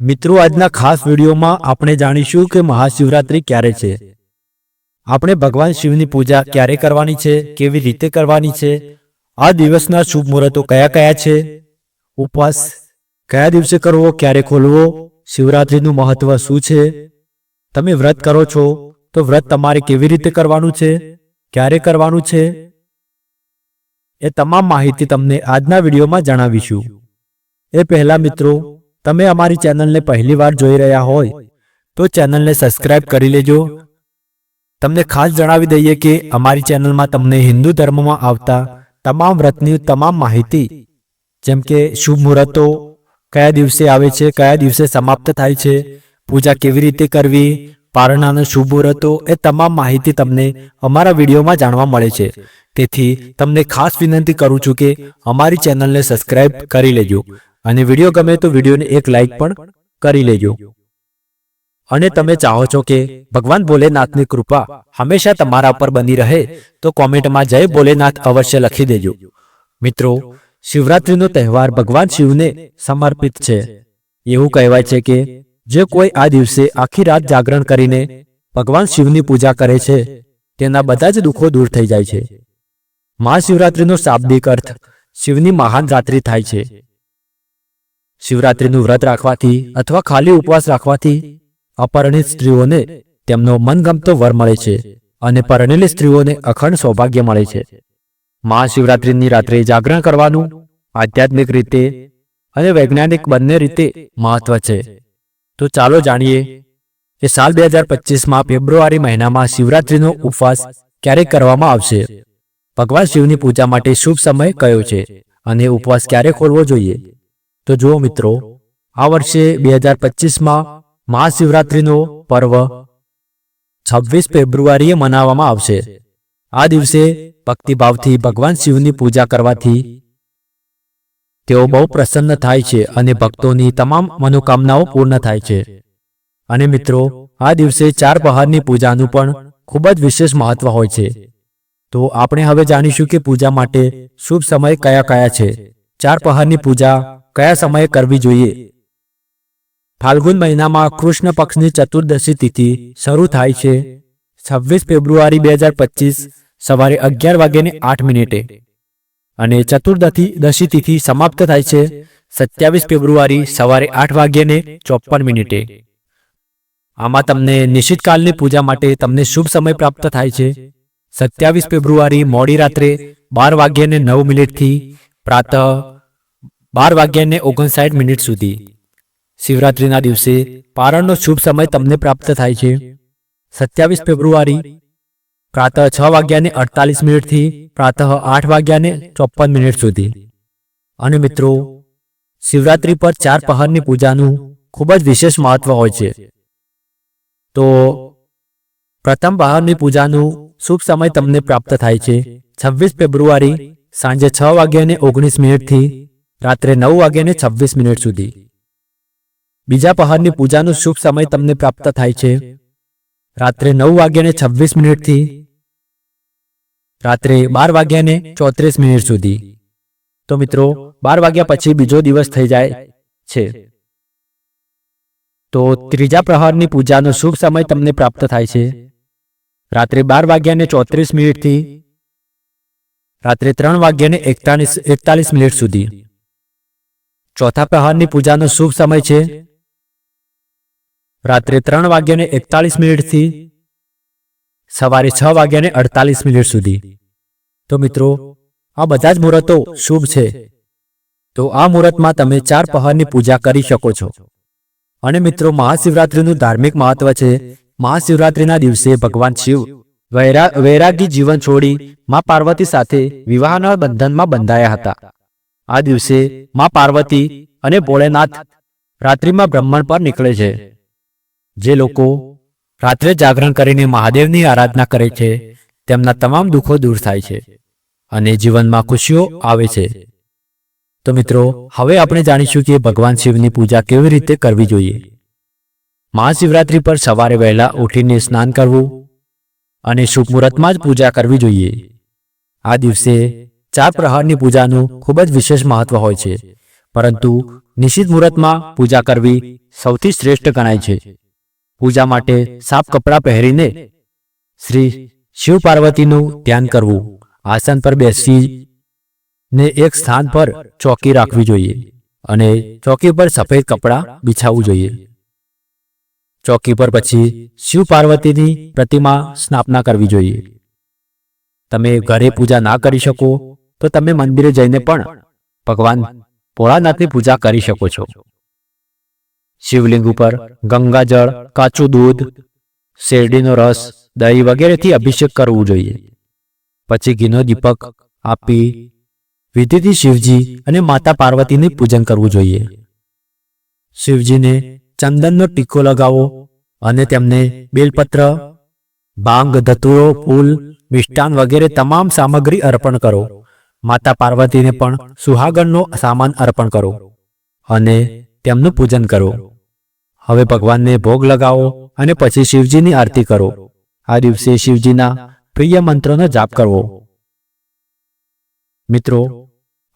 મિત્રો, આજના ખાસ વિડીયોમાં આપણે જાણીશું કે મહાશિવરાત્રિ ક્યારે છે. આપણે ભગવાન શિવની પૂજા ક્યારે કરવાની છે, કેવી રીતે કરવાની છે, આ દિવસના શુભ મુહૂર્તો કયા કયા છે, ઉપવાસ કયા દિવસે કરવો, ક્યારે ખોલવો, શિવરાત્રિનું મહત્વ શું છે, તમે વ્રત કરો છો, તો વ્રત તમારે કેવી રીતે કરવાનું છે, ક્યારે કરવાનું છે, એ તમામ માહિતી તમને આજના વિડીયોમાં જણાવીશું. એ પહેલા મિત્રો તમે અમારી ચેનલને પહેલી વાર જોઈ રહ્યા હોય, તો ચેનલને સબસ્ક્રાઇબ કરી લેજો. તમને ખાસ જણાવી દઈએ કે અમારી ચેનલમાં તમને હિન્દુ ધર્મમાં આવતા તમામ વ્રતની તમામ માહિતી, જેમ કે શુભ મુહૂર્તો, કયા દિવસે આવે છે, કયા દિવસે સમાપ્ત થાય છે, પૂજા કેવી રીતે કરવી, પારણાના શુભ મુહૂર્તો એ તમામ માહિતી તમને અમારા વિડીયોમાં જાણવા મળે છે. તેથી તમને ખાસ વિનંતી કરું છું કે અમારી ચેનલને સબસ્ક્રાઇબ કરી લેજો. અને વીડિયો ગમે તો વિડીયોને એક લાઇક પણ કરી લેજો. અને તમે ચાહો છો કે ભગવાન ભોલેનાથની કૃપા હંમેશા તમારા પર બની રહે, તો કોમેન્ટમાં જય ભોલેનાથ અવશ્ય લખી દેજો. મિત્રો, શિવરાત્રીનો તહેવાર ભગવાન શિવને સમર્પિત છે. એવું કહેવાય છે કે જે કોઈ આ દિવસે આખી રાત જાગરણ કરીને ભગવાન શિવની પૂજા કરે છે, તેના બધા જ દુઃખો દૂર થઈ જાય છે. મહાશિવરાત્રીનો શાબ્દિક અર્થ શિવની મહાન રાત્રિ થાય છે. શિવરાત્રીનું વ્રત રાખવાથી અથવા ખાલી ઉપવાસ રાખવાથી અપરિણિત સ્ત્રીઓને તેમનો મનગમતો વર મળે છે અને પરણેલી સ્ત્રીઓને અખંડ સૌભાગ્ય મળે છે. મહાશિવરાત્રિની રાત્રે જાગરણ કરવાનું આધ્યાત્મિક રીતે અને વૈજ્ઞાનિક બંને રીતે મહત્વ છે. તો ચાલો જાણીએ કે સાલ બે હજાર પચીસમાં ફેબ્રુઆરી મહિનામાં શિવરાત્રિનો ઉપવાસ ક્યારે કરવામાં આવશે? ભગવાન શિવની પૂજા માટે શુભ સમય કયો છે? અને ઉપવાસ ક્યારે ખોલવો જોઈએ? તો જુઓ મિત્રો, આ વર્ષે બે હજાર પચીસમાં મહાશિવરાત્રિનો પર્વ છવ્વીસ ફેબ્રુઆરીએ મનાવવામાં આવશે. આ દિવસે ભક્તિભાવથી ભગવાન શિવની પૂજા કરવાથી તેઓ બહુ પ્રસન્ન થાય છે અને ભક્તોની તમામ મનોકામનાઓ પૂર્ણ થાય છે. અને મિત્રો, આ દિવસે ચાર પહારની પૂજાનું પણ ખૂબ જ વિશેષ મહત્વ હોય છે. તો આપણે હવે જાણીશું કે પૂજા માટે શુભ સમય કયા કયા છે. ચાર પહારની પૂજા કયા સમયે કરવી જોઈએ? ફાલ્ગુન મહિનામાં કૃષ્ણ પક્ષની ચતુર્દશી તિથિ શરૂ થાય છે. છવ્વીસ ફેબ્રુઆરી બે હજાર પચીસ સવારે અગિયાર વાગ્યાને આઠ મિનિટે. અને ચતુર્દશી દશી તિથિ સમાપ્ત થાય છે સત્યાવીસ ફેબ્રુઆરી સવારે આઠ વાગ્યાને ચોપન મિનિટે. આમાં તમને નિશ્ચિતકાલની પૂજા માટે તમને શુભ સમય પ્રાપ્ત થાય છે. સત્યાવીસ ફેબ્રુઆરી મોડી રાત્રે બાર વાગ્યાને નવ મિનિટથી પ્રાતઃ બાર વાગ્યાને ઓગણસાઠ મિનિટ સુધી. શિવરાત્રિના દિવસે પારણનો શુભ સમય તમને પ્રાપ્ત થાય છે. સત્યાવીસ ફેબ્રુઆરી, પ્રાતઃ છ વાગ્યાને અડતાલીસ મિનિટથી પ્રાતઃ આઠ વાગ્યાને ચોપન મિનિટ સુધી. અને મિત્રો, શિવરાત્રિ પર ચાર પહારની પૂજાનું ખૂબ જ વિશેષ મહત્વ હોય છે. તો પ્રથમ પહારની પૂજાનું શુભ સમય તમને પ્રાપ્ત થાય છે. છવ્વીસ ફેબ્રુઆરી સાંજે છ વાગ્યાને ઓગણીસ મિનિટથી રાત્રે નવ વાગ્યાને છવ્વીસ મિનિટ સુધી. બીજા પહારની પૂજાનો શુભ સમય તમને પ્રાપ્ત થાય છે. રાત્રે નવ વાગ્યાને છવ્વીસ મિનિટથી રાત્રે બાર વાગ્યાને ચોત્રીસ મિનિટ સુધી. તો મિત્રો, બાર વાગ્યા પછી બીજો દિવસ થઈ જાય છે. તો ત્રીજા પ્રહારની પૂજાનો શુભ સમય તમને પ્રાપ્ત થાય છે. રાત્રે બાર વાગ્યાને ચોત્રીસ મિનિટથી રાત્રે ત્રણ વાગ્યાને એકતાલીસ એકતાલીસ મિનિટ સુધી. ચોથા પ્રહારની પૂજાનો શુભ સમય છે. રાત્રે ત્રણ વાગ્યાને એકતાલીસ મિનિટથી સવારે છ વાગ્યાને અડતાલીસ મિનિટ સુધી. તો મિત્રો, આ બધા જ મુહૂર્તો શુભ છે. તો આ મુહૂર્તમાં તમે ચાર પહારની પૂજા કરી શકો છો. અને મિત્રો, મહાશિવરાત્રિનું ધાર્મિક મહત્વ છે. મહાશિવરાત્રિના દિવસે ભગવાન શિવ વૈરા, વૈરાગી જીવન છોડી મા પાર્વતી સાથે વિવાહના બંધનમાં બંધાયા હતા. આ દિવસે મા પાર્વતી અને ભોળેનાથ રાત્રિમાં બ્રહ્માંડ પર નીકળે છે. જે લોકો રાત્રે જાગરણ કરીને મહાદેવની આરાધના કરે છે, તેમના તમામ દુઃખો દૂર થાય છે અને જીવનમાં ખુશીઓ આવે છે. તો મિત્રો, હવે આપણે જાણીશું કે ભગવાન શિવની પૂજા કેવી રીતે કરવી જોઈએ. મહાશિવરાત્રિ પર સવારે વહેલા ઉઠીને સ્નાન કરવું અને શુભ મુહૂર્તમાં જ પૂજા કરવી જોઈએ. આ દિવસે ચાર પ્રહારની પૂજાનું ખૂબ જ વિશેષ મહત્વ હોય છે. પરંતુ નિશ્ચિત મુહૂર્તમાં પૂજા કરવી સૌથી શ્રેષ્ઠ ગણાય છે. પૂજા માટે સાફ કપડાં પહેરીને શ્રી શિવ પાર્વતીનું ધ્યાન કરવું, આસન પર બેસી ને એક સ્થાન પર ચોકી રાખવી જોઈએ અને ચોકી પર સફેદ કપડાં બિછાવવું જોઈએ. ચોકી પર પછી શિવ પાર્વતીની પ્રતિમા સ્થાપના કરવી જોઈએ. તમે ઘરે પૂજા ના કરી શકો તો તમે મંદિરે જઈને પણ ભગવાન ભોળાનાથની પૂજા કરી શકો છો. શિવલિંગ ઉપર ગંગાજળ, કાચું દૂધ, શેરડીનો રસ, દહીં વગેરેથી અભિષેક કરવું જોઈએ. પછી ઘીનો દીપક, આપી, વિધિથી શિવજી અને માતા પાર્વતીને પૂજન કરવું જોઈએ. શિવજીને ચંદનનો ટીકો લગાવો અને તેમને બેલપત્ર ભાંગ ધતુરો, ફૂલ, મિષ્ટાન વગેરે તમામ સામગ્રી અર્પણ કરો. માતા પાર્વતીને પણ સુહાગણનો સામાન અર્પણ કરો અને તેમનું પૂજન કરો. હવે ભગવાનને ભોગ લગાવો અને પછી શિવજીની આરતી કરો. આ દિવસે શિવજીના પ્રિય મંત્રનો જાપ કરવો. મિત્રો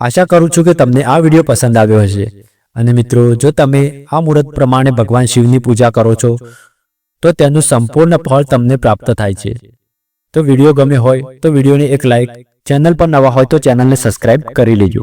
આશા કરું છું કે તમને આ વીડિયો પસંદ આવ્યો હશે. અને મિત્રો જો તમે આ મુહૂર્ત પ્રમાણે ભગવાન શિવની પૂજા કરો છો તો તેનું સંપૂર્ણ ફળ તમને પ્રાપ્ત થાય છે. તો વીડિયો ગમે હોય તો વિડીયોને એક લાઈક ચેનલ પર નવા હોય તો ચેનલને સબસ્ક્રાઇબ કરી લેજો.